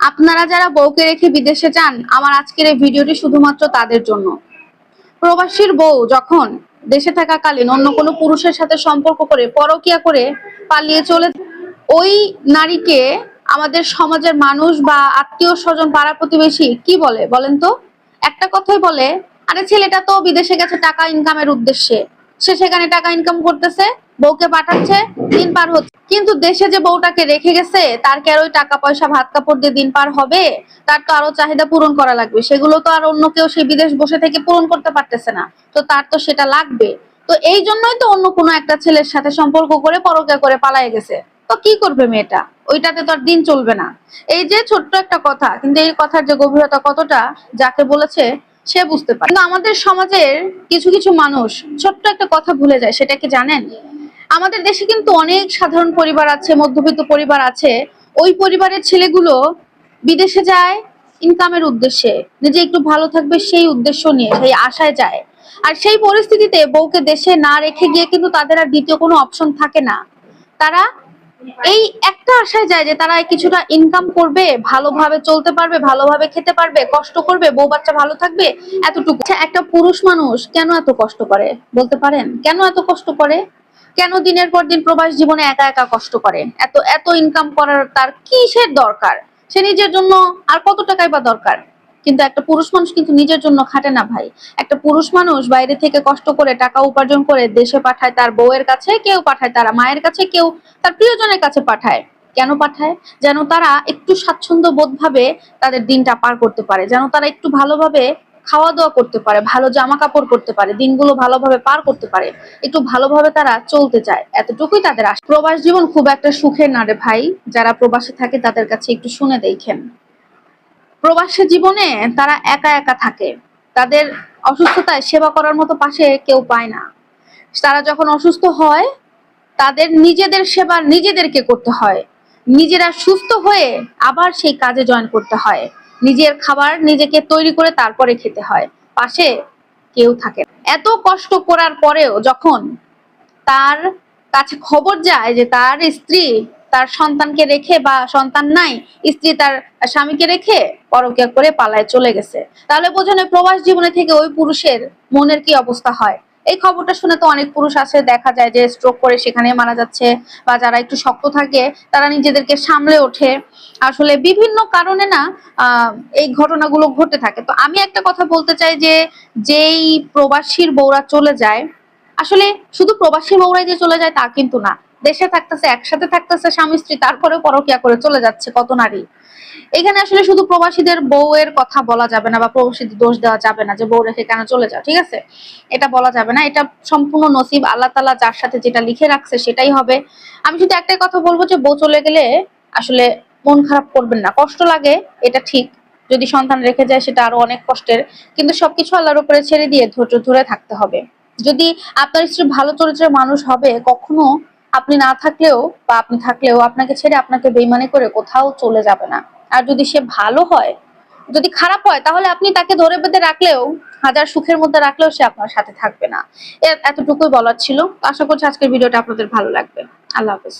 আপনারা যারা বউকে রেখে বিদেশে যান, আমার আজকের এই ভিডিওটি শুধুমাত্র তাদের জন্য। প্রবাসীর বউ যখন দেশে থাকাকালীন অন্য কোনো পুরুষের সাথে সম্পর্ক করে, পরকিয়া করে পালিয়ে চলে ওই নারীকে আমাদের সমাজের মানুষ বা আত্মীয় স্বজন, পাড়া প্রতিবেশী কি বলে বলেন তো? একটা কথাই বলে, আরে ছেলেটা তো বিদেশে গেছে, টাকা ইনকামের উদ্দেশ্যে। সে সেখানে টাকা ইনকাম করতেছে বউকে পাঠাচ্ছে, দিন পার হচ্ছে। কিন্তু দেশে যে বউটাকে রেখে গেছে, তার কি আর ওই টাকা পয়সা, ভাত কাপড় দিয়ে দিন পার হবে? তার তো আরও চাহিদা পূরণ করা লাগবে। সেগুলো তো আর অন্য কেউ সেই বিদেশ বসে থেকে পূরণ করতে পারতেছে না। তো তার তো সেটা লাগবে। তো এই জন্যই তো অন্য কোনো একটা ছেলের সাথে সম্পর্ক করে পরকিয়া করে পালায়ে গেছে। তো কি করবে মেয়েটা? ওইটাতে তো আর দিন চলবে না। এই যে ছোট্ট একটা কথা, কিন্তু এই কথার যে গভীরতা কতটা, যাকে বলেছে, সে বুঝতে পারে কিন্তু আমাদের সমাজের কিছু কিছু মানুষ ছোট্ট একটা কথা ভুলে যায়, সেটা কি জানেন? আমাদের দেশে কিন্তু অনেক সাধারণ পরিবার আছে মধ্যবিত্ত পরিবার আছে। ওই পরিবারের ছেলেগুলো বিদেশে যায় ইনকামের উদ্দেশ্যে। নিজে একটু ভালো থাকবে সেই উদ্দেশ্য নিয়ে সেই আশায় যায়। আর সেই পরিস্থিতিতে বউকে দেশে না রেখে গিয়ে কিন্তু তাদের আর দ্বিতীয় কোনো অপশন থাকে না। তারা এই একটা আশায় যায় যে তারা কিছুটা ইনকাম করবে ভালোভাবে চলতে পারবে ভালোভাবে খেতে পারবে কষ্ট করবে বউ বাচ্চা ভালো থাকবে এতটুকু। আচ্ছা, একটা পুরুষ মানুষ কেন এত কষ্ট করে? বলতে পারেন? কেন এত কষ্ট করে? কেন দিনের পর দিন প্রবাস জীবনে একা একা কষ্ট করে? এত এত ইনকাম করার তার কিসের দরকার? সে নিজের জন্য আর কত টাকাই বা দরকার? কিন্তু একটা পুরুষ মানুষ কিন্তু নিজের জন্য খাটে না ভাই। একটা পুরুষ মানুষ বাইরে থেকে কষ্ট করে টাকা উপার্জন করে দেশে পাঠায় তার বউয়ের কাছে, কেউ পাঠায় তার মায়ের কাছে, কেউ তার প্রিয়জনের কাছে পাঠায়। কেন পাঠায়? যেন তারা একটু স্বাচ্ছন্দ্য বোধ তাদের দিনটা পার করতে পারে। যেন তারা একটু ভালোভাবে খাওয়া দাওয়া করতে পারে, ভালো জামা কাপড় করতে পারে, দিনগুলো ভালোভাবে পার করতে পারে, একটু ভালোভাবে তারা চলতে চায়, এতটুকুই তাদের আশা। প্রবাস জীবন খুব একটা সুখের না রে ভাই, যারা প্রবাসে থাকে তাদের কাছে একটু শুনে দেখেন। প্রবাসী জীবনে তারা একা একা থাকে, তাদের অসুস্থতায় সেবা করার মতো পাশে কেউ পায় না। তারা যখন অসুস্থ হয়, তাদের নিজেদের সেবা নিজেদেরকে করতে হয়, নিজেরা সুস্থ হয়ে আবার সেই কাজে জয়েন করতে হয়। নিজের খাবার নিজেকে তৈরি করে তারপরে খেতে হয়। পাশে কেউ থাকে এত কষ্ট করার পরেও যখন তার কাছে খবর যায় যে তার স্ত্রী তার সন্তানকে রেখে বা সন্তান নাই, স্ত্রী তার স্বামীকে রেখে পরকিয়া করে পালায় চলে গেছে, তাহলে বোঝেন প্রবাস জীবনে থেকে ওই পুরুষের মনের কি অবস্থা হয়? এই খবরটা শুনে তো অনেক পুরুষ আছে, দেখা যায় যে স্ট্রোক করে সেখানে মারা যাচ্ছে বা যারা একটু শক্ত থাকে, তারা নিজেদেরকে সামলে ওঠে। আসলে বিভিন্ন কারণে না এই ঘটনাগুলো ঘটে থাকে। তো আমি একটা কথা বলতে চাই যে, যেই প্রবাসীর বউরা চলে যায়, আসলে শুধু প্রবাসী বউরাই যে চলে যায় তা কিন্তু না। দেশে থাকতেছে, একসাথে থাকতেছে স্বামী স্ত্রী তারপরে পরকিয়া করে চলে যাচ্ছে কত নারী। এখানে আসলে শুধু প্রবাসীদের বউয়ের কথা বলা যাবে না বা প্রবাসীদের দোষ দেওয়া যাবে না যে বউ রেখে কেন চলে যাও, ঠিক আছে? এটা বলা যাবে না, এটা সম্পূর্ণ নসিব, আল্লাহ তালা যার সাথে যেটা লিখে রাখছে সেটাই হবে। আমি শুধু একটাই কথা বলব যে বউ চলে গেলে আসলে মন খারাপ করবেন না, কষ্ট লাগে, এটা ঠিক। যদি সন্তান রেখে যায় সেটা আরও অনেক কষ্টের, কিন্তু সবকিছু আল্লাহর উপরে ছেড়ে দিয়ে ধৈর্য ধরে থাকতে হবে। যদি আপনার স্ত্রী ভালো চরিত্রের মানুষ হবে, কখনো আপনি না থাকলেও বা আপনি থাকলেও আপনাকে ছেড়ে আপনাকে বেইমানি করে কোথাও চলে যাবে না। আর যদি সে ভালো হয়, যদি খারাপ হয়, তাহলে আপনি তাকে ধরে বেঁধে রাখলেও, হাজার সুখের মধ্যে রাখলেও সে আপনার সাথে থাকবে না। এতটুকুই বলার ছিল। আশা করছি আজকের ভিডিওটা আপনাদের ভালো লাগবে। আল্লাহ হাফেজ।